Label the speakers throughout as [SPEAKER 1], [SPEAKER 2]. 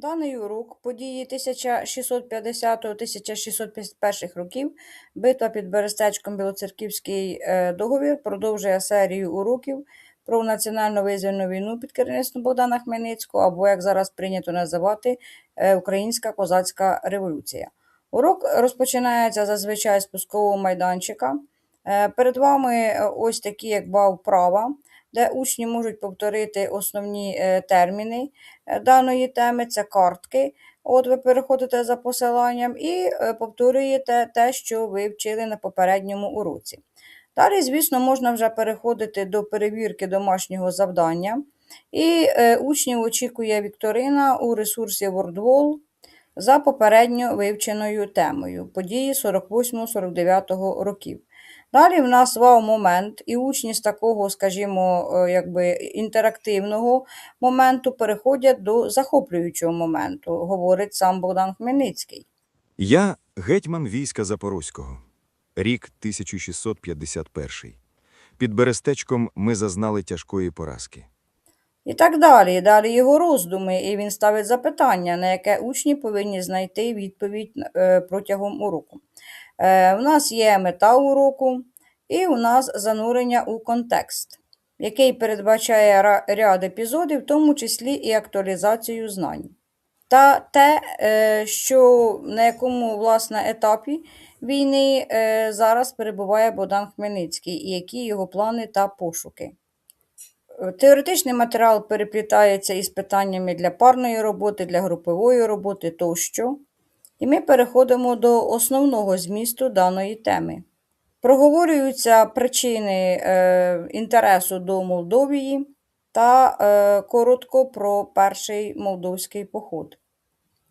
[SPEAKER 1] Даний урок події 1650-1651 років битва під Берестечком Білоцерківський е, договір продовжує серію уроків про національну визвольну війну під керівництвом Богдана Хмельницького, або, як зараз прийнято називати, е, Українська козацька революція. Урок розпочинається зазвичай з пускового майданчика. Е, Перед вами ось такі, як ба вправа, де учні можуть повторити основні е, терміни е, даної теми, це картки. От ви переходите за посиланням і е, повторюєте те, що ви вчили на попередньому уроці. Далі, звісно, можна вже переходити до перевірки домашнього завдання. І учнів очікує вікторина у ресурсі WordWall за попередньо вивченою темою події 48-49 років. Далі в нас вау-момент, і учні з такого, скажімо, е, якби інтерактивного моменту переходять до захоплюючого моменту, говорить сам Богдан Хмельницький.
[SPEAKER 2] Я гетьман війська Запорозького. Рік 1651. Під Берестечком ми зазнали тяжкої поразки.
[SPEAKER 1] І так далі. І далі його роздуми, і він ставить запитання, на яке учні повинні знайти відповідь е, протягом уроку. Е, У нас є мета уроку, і у нас занурення у контекст, який передбачає ряд епізодів, в тому числі і актуалізацію знань. Та те, е, що на якому власне етапі війни зараз перебуває Богдан Хмельницький, і які його плани та пошуки. Теоретичний матеріал переплітається із питаннями для парної роботи, для групової роботи тощо. І ми переходимо до основного змісту даної теми. Проговорюються причини е, інтересу до Молдовії та е, коротко про перший молдовський поход.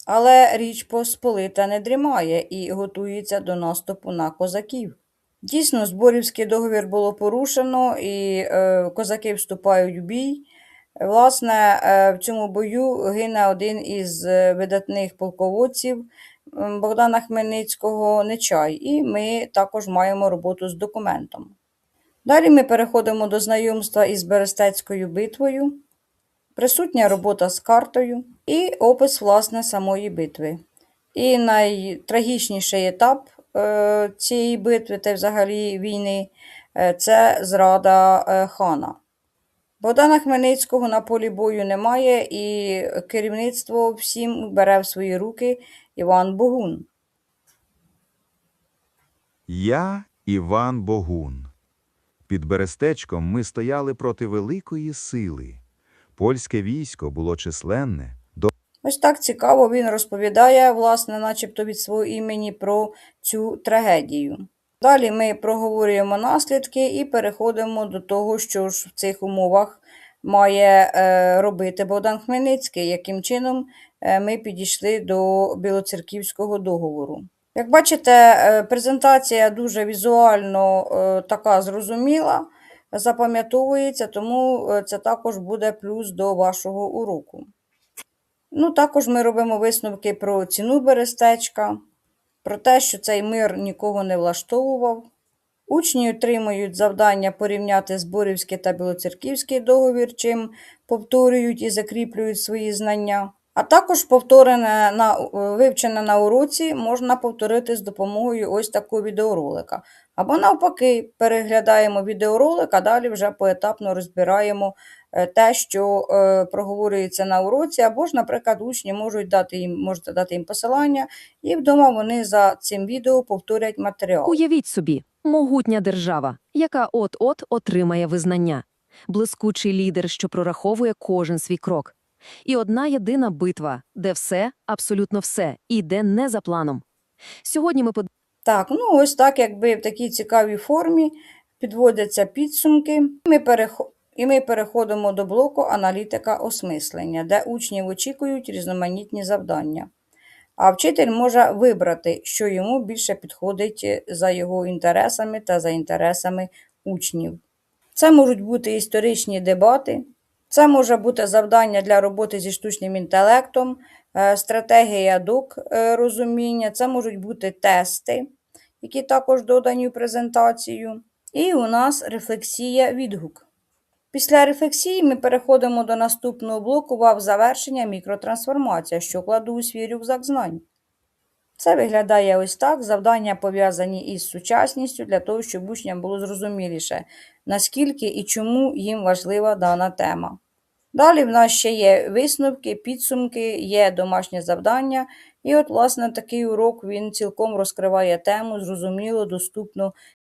[SPEAKER 1] Але Річ Посполита не дрімає і готується до наступу на козаків. Дійсно, зборівський договір було порушено, і е, козаки вступають в бій. Власне, е, в цьому бою гине один із е, видатних полководців Богдана Хмельницького Нечай, і ми також маємо роботу з документом. Далі ми переходимо до знайомства із Берестецькою битвою, присутня робота з картою і опис власне самої битви. І найтрагічніший етап цієї битви та взагалі війни е, це зрада е, хана. Богдана Хмельницького на полі бою немає, і керівництво всім бере в свої руки Іван Богун.
[SPEAKER 3] Я Іван Богун. Під Берестечком ми стояли проти великої сили. Польське військо було численне,
[SPEAKER 1] Ось так цікаво він розповідає, власне, начебто від свого імені про цю трагедію. Далі ми проговорюємо наслідки і переходимо до того, що ж в цих умовах має е, робити Богдан Хмельницький, яким чином е, ми підійшли до Білоцерківського договору. Як бачите, е, презентація дуже візуально така зрозуміла, запам'ятовується, тому це також буде плюс до вашого уроку. Ну, також ми робимо висновки про ціну берестечка, про те, що цей мир нікого не влаштовував. Учні отримують завдання порівняти Зборівський та Білоцерківський договір, чим повторюють і закріплюють свої знання. А також повторене на, вивчене на уроці можна повторити з допомогою ось такого відеоролика. Або навпаки, переглядаємо відеоролик, а далі вже поетапно розбираємо те, що е, проговорюється на уроці, або ж, наприклад, учні можуть дати їм, можете дати їм посилання, і вдома вони за цим відео повторять матеріал.
[SPEAKER 4] Уявіть собі, могутня держава, яка от-от отримає визнання, блискучий лідер, що прораховує кожен свій крок. І одна єдина битва, де все, абсолютно все, іде не за планом. Сьогодні ми
[SPEAKER 1] Так, ну ось так, якби в такій цікавій формі підводяться підсумки. Ми перехо- І ми переходимо до блоку аналітика осмислення, де учнів очікують різноманітні завдання. А вчитель може вибрати, що йому більше підходить за його інтересами та за інтересами учнів. Це можуть бути історичні дебати, це може бути завдання для роботи зі штучним інтелектом, е, стратегія док е, розуміння, це можуть бути тести, які також додані в презентацію. І у нас рефлексія відгук. Після рефлексії ми переходимо до наступного блоку вав завершення мікротрансформація, що кладу у свій рюкзак знань. Це виглядає ось так. Завдання пов'язані із сучасністю для того, щоб учням було зрозуміліше, наскільки і чому їм важлива дана тема. Далі в нас ще є висновки, підсумки, є домашнє завдання. І от, власне, такий урок він цілком розкриває тему, зрозуміло, доступно